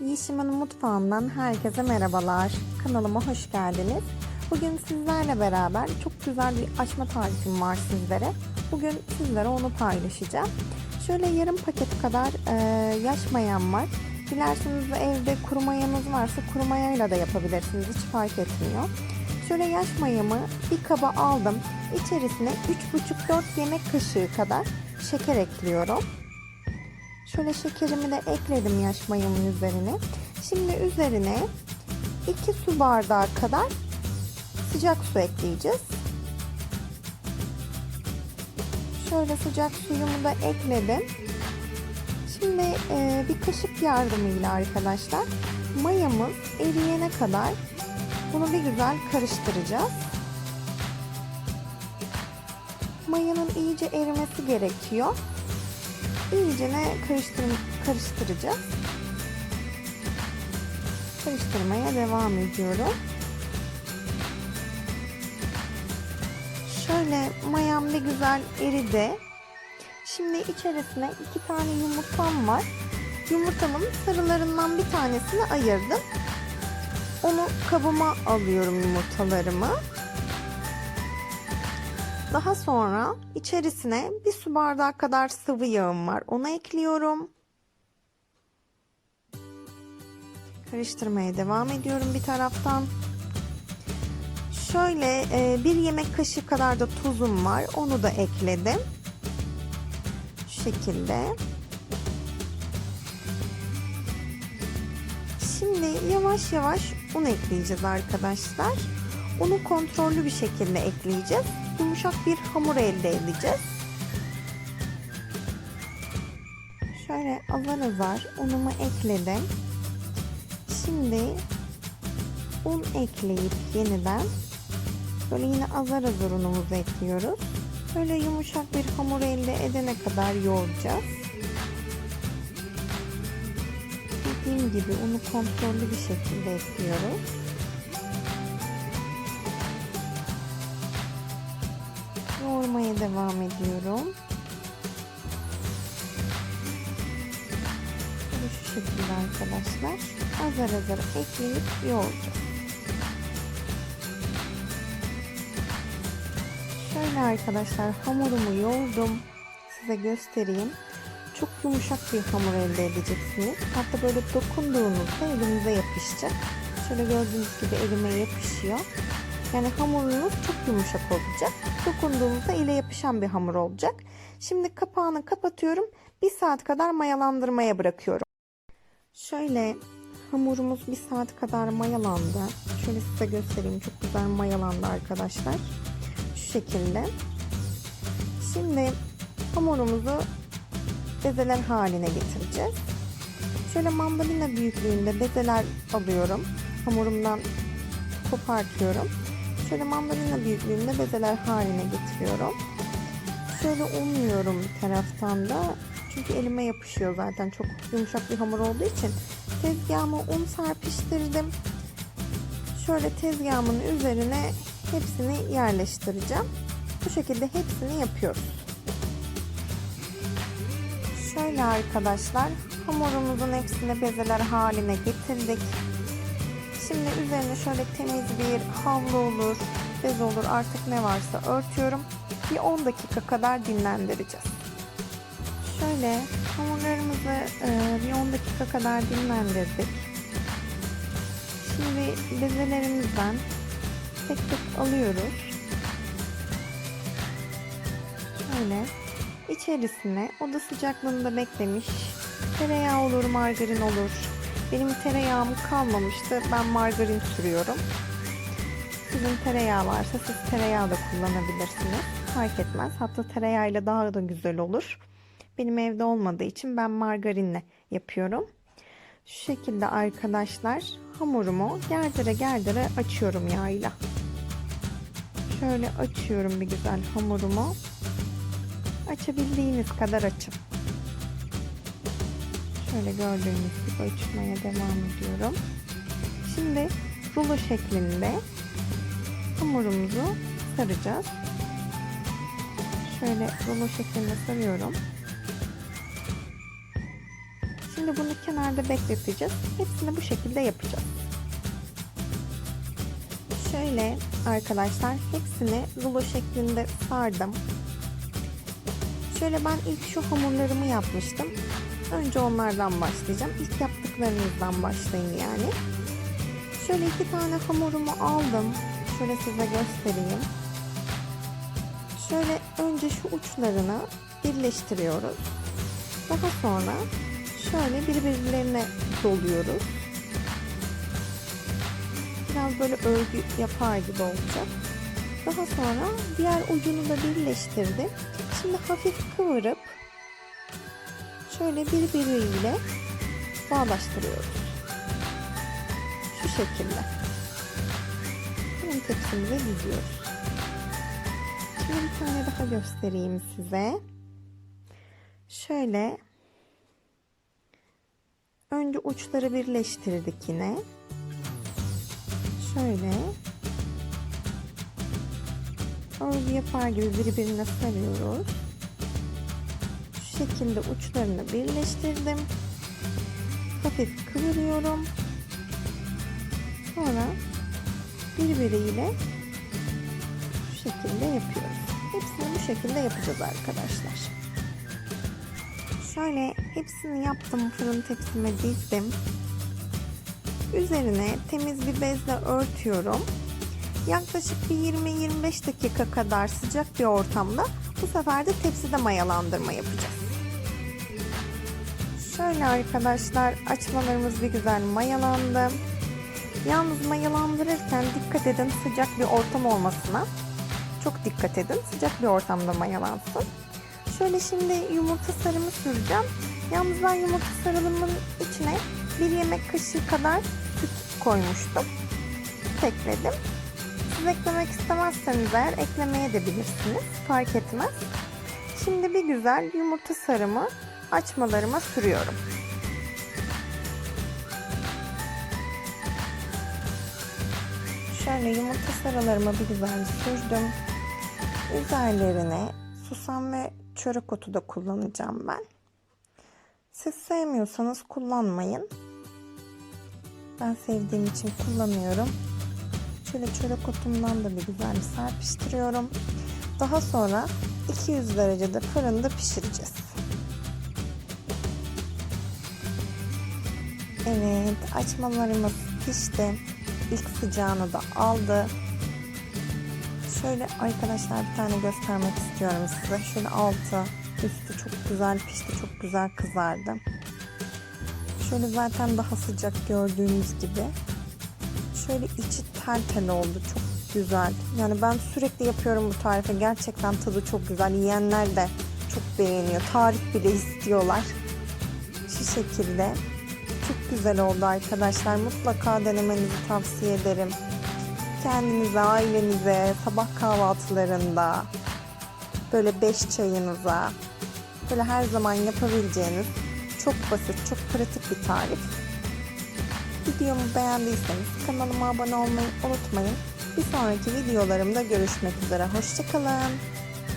Yeşim'in mutfağından herkese merhabalar. Kanalıma hoş geldiniz. Bugün sizlerle beraber çok güzel bir açma tarifim var sizlere. Bugün sizlere onu paylaşacağım. Şöyle yarım paket kadar e, yaş mayam var. Dilerseniz de evde kuru mayanız varsa kuru mayayla da yapabilirsiniz. Hiç fark etmiyor. Şöyle yaş mayamı bir kaba aldım. İçerisine 3,5-4 yemek kaşığı kadar şeker ekliyorum. Şöyle şekerimi de ekledim yaş mayamın üzerine. Şimdi üzerine 2 su bardağı kadar sıcak su ekleyeceğiz. Şöyle sıcak suyumu da ekledim. Şimdi e, bir kaşık yardımıyla arkadaşlar mayamız eriyene kadar bunu bir güzel karıştıracağız. Mayanın iyice erimesi gerekiyor. İyicene karıştır karıştıracağız. Karıştırmaya devam ediyorum. Şöyle mayam bir güzel eridi. Şimdi içerisine iki tane yumurtam var. Yumurtamın sarılarından bir tanesini ayırdım. Onu kabıma alıyorum yumurtalarımı. Daha sonra içerisine bir su bardağı kadar sıvı yağım var. Onu ekliyorum. Karıştırmaya devam ediyorum bir taraftan. Şöyle e, bir yemek kaşığı kadar da tuzum var. Onu da ekledim. Şu şekilde. Şimdi yavaş yavaş un ekleyeceğiz arkadaşlar. Unu kontrollü bir şekilde ekleyeceğiz. Yumuşak bir hamur elde edeceğiz. Şöyle azar azar unumu ekledim. Şimdi un ekleyip yeniden böyle yine azar azar unumuzu ekliyoruz. Böyle yumuşak bir hamur elde edene kadar yoğuracağız. Dediğim gibi unu kontrollü bir şekilde ekliyoruz. Yoğurmaya devam ediyorum. Şu şekilde arkadaşlar azar azar ekleyip yoğuracağız. Şöyle arkadaşlar hamurumu yoğurdum. Size göstereyim. Çok yumuşak bir hamur elde edeceksiniz. Hatta böyle dokunduğunuzda elinize yapışacak. Şöyle gördüğünüz gibi elime yapışıyor. Yani hamurunuz çok yumuşak olacak. Dokunduğunuzda ile yapışan bir hamur olacak. Şimdi kapağını kapatıyorum. Bir saat kadar mayalandırmaya bırakıyorum. Şöyle hamurumuz bir saat kadar mayalandı. Şöyle size göstereyim. Çok güzel mayalandı arkadaşlar. Şu şekilde. Şimdi hamurumuzu bezeler haline getireceğiz. Şöyle mandalina büyüklüğünde bezeler alıyorum. Hamurumdan kopartıyorum. Şöyle mandalina büyüklüğünde bezeler haline getiriyorum. Şöyle unluyorum taraftan da. Çünkü elime yapışıyor zaten. Çok yumuşak bir hamur olduğu için. Tezgahıma un serpiştirdim. Şöyle tezgahımın üzerine hepsini yerleştireceğim. Bu şekilde hepsini yapıyoruz. Şöyle arkadaşlar hamurumuzun hepsini bezeler haline getirdik. Şimdi üzerine şöyle temiz bir havlu olur, bez olur artık ne varsa örtüyorum. Bir 10 dakika kadar dinlendireceğiz. Şöyle hamurlarımızı e, bir 10 dakika kadar dinlendirdik. Şimdi bezelerimizden tek tek alıyoruz. Şöyle içerisine oda sıcaklığında beklemiş tereyağı olur, margarin olur, benim tereyağım kalmamıştı. Ben margarin sürüyorum. Sizin tereyağı varsa siz tereyağı da kullanabilirsiniz. Fark etmez. Hatta tereyağıyla daha da güzel olur. Benim evde olmadığı için ben margarinle yapıyorum. Şu şekilde arkadaşlar hamurumu gerdire gerdire açıyorum yağıyla. Şöyle açıyorum bir güzel hamurumu. Açabildiğiniz kadar açın. Şöyle gördüğünüz gibi açmaya devam ediyorum. Şimdi rulo şeklinde hamurumuzu saracağız. Şöyle rulo şeklinde sarıyorum. Şimdi bunu kenarda bekleteceğiz. Hepsini bu şekilde yapacağız. Şöyle arkadaşlar hepsini rulo şeklinde sardım. Şöyle ben ilk şu hamurlarımı yapmıştım. Önce onlardan başlayacağım. İlk yaptıklarınızdan başlayın yani. Şöyle iki tane hamurumu aldım. Şöyle size göstereyim. Şöyle önce şu uçlarını birleştiriyoruz. Daha sonra şöyle birbirlerine doluyoruz. Biraz böyle örgü yapar gibi olacak. Daha sonra diğer ucunu da birleştirdim. Şimdi hafif kıvırıp şöyle birbiriyle bağlaştırıyoruz. Şu şekilde. Fırın tepsimize diziyoruz. Şimdi bir tane daha göstereyim size. Şöyle önce uçları birleştirdik yine. Şöyle örgü yapar gibi birbirine sarıyoruz. Şekilde uçlarını birleştirdim. Hafif kıvırıyorum. Sonra birbiriyle şu şekilde yapıyoruz. Hepsini bu şekilde yapacağız arkadaşlar. Şöyle hepsini yaptım fırın tepsime dizdim. Üzerine temiz bir bezle örtüyorum. Yaklaşık bir 20-25 dakika kadar sıcak bir ortamda bu sefer de tepside mayalandırma yapacağız. Şöyle arkadaşlar açmalarımız bir güzel mayalandı. Yalnız mayalandırırken dikkat edin sıcak bir ortam olmasına. Çok dikkat edin sıcak bir ortamda mayalansın. Şöyle şimdi yumurta sarımı süreceğim. Yalnız ben yumurta sarılımın içine bir yemek kaşığı kadar süt koymuştum. Ekledim. Siz eklemek istemezseniz eğer eklemeye de bilirsiniz. Fark etmez. Şimdi bir güzel yumurta sarımı açmalarıma sürüyorum. Şöyle yumurta sarılarımı bir güzel sürdüm. Üzerlerine susam ve çörek otu da kullanacağım ben. Siz sevmiyorsanız kullanmayın. Ben sevdiğim için kullanıyorum. Şöyle çörek otumdan da bir güzel serpiştiriyorum. Daha sonra 200 derecede fırında pişireceğiz. Evet açmalarımız pişti. İlk sıcağını da aldı. Şöyle arkadaşlar bir tane göstermek istiyorum size. Şöyle altı, üstü çok güzel pişti, çok güzel kızardı. Şöyle zaten daha sıcak gördüğünüz gibi. Şöyle içi tel oldu. Çok güzel. Yani ben sürekli yapıyorum bu tarifi. Gerçekten tadı çok güzel. Yiyenler de çok beğeniyor. Tarif bile istiyorlar. Şu şekilde. Güzel oldu arkadaşlar. Mutlaka denemenizi tavsiye ederim. Kendinize, ailenize, sabah kahvaltılarında, böyle beş çayınıza, böyle her zaman yapabileceğiniz çok basit, çok pratik bir tarif. Videomu beğendiyseniz kanalıma abone olmayı unutmayın. Bir sonraki videolarımda görüşmek üzere. Hoşçakalın.